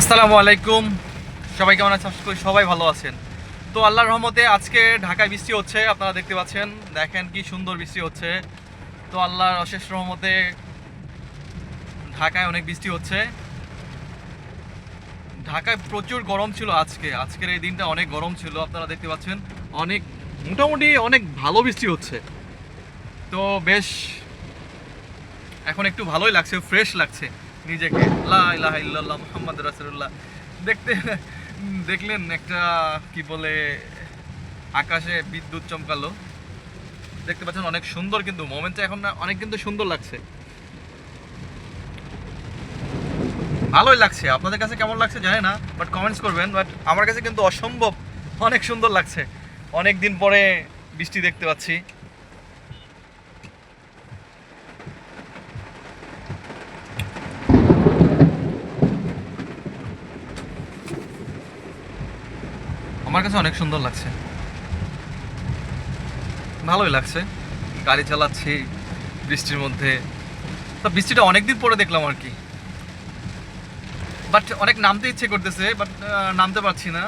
আসসালামু আলাইকুম। সবাই কেমন আছেন? করি সবাই ভালো আছেন। তো আল্লাহর রহমতে আজকে ঢাকায় বৃষ্টি হচ্ছে, আপনারা দেখতে পাচ্ছেন। দেখেন কি সুন্দর বৃষ্টি হচ্ছে। তো আল্লাহর অশেষ রহমতে ঢাকায় অনেক বৃষ্টি হচ্ছে। ঢাকায় প্রচুর গরম ছিল আজকে। আজকের এই দিনটা অনেক গরম ছিল, আপনারা দেখতে পাচ্ছেন। অনেক, মোটামুটি অনেক ভালো বৃষ্টি হচ্ছে। তো বেশ, এখন একটু ভালোই লাগছে, ফ্রেশ লাগছে। নিজেকে লা ইলাহা ইল্লাল্লাহ মুহাম্মদ রাসূলুল্লাহ। দেখতে, দেখলেন একটা, কি বলে, আকাশে বিদ্যুৎ চমকালো। দেখতে পাচ্ছেন অনেক সুন্দর কিন্তু মোমেন্টটা এখন না, অনেক কিন্তু সুন্দর লাগছে। ভালোই লাগছে। আপনাদের কাছে কেমন লাগছে জানি না বাট কমেন্টস করবেন বাট আমার কাছে কিন্তু অসম্ভব অনেক সুন্দর লাগছে। অনেক দিন পরে বৃষ্টি দেখতে পাচ্ছি। আমার কাছে অনেক সুন্দর লাগছে। ভালোই লাগছে। গাড়ি চালাচ্ছি, বৃষ্টির মধ্যে। তা বৃষ্টিটা অনেকদিন পরে দেখলাম আর কি। বাট অনেক নামতে ইচ্ছে করতেছে বাট নামতে পারছি না।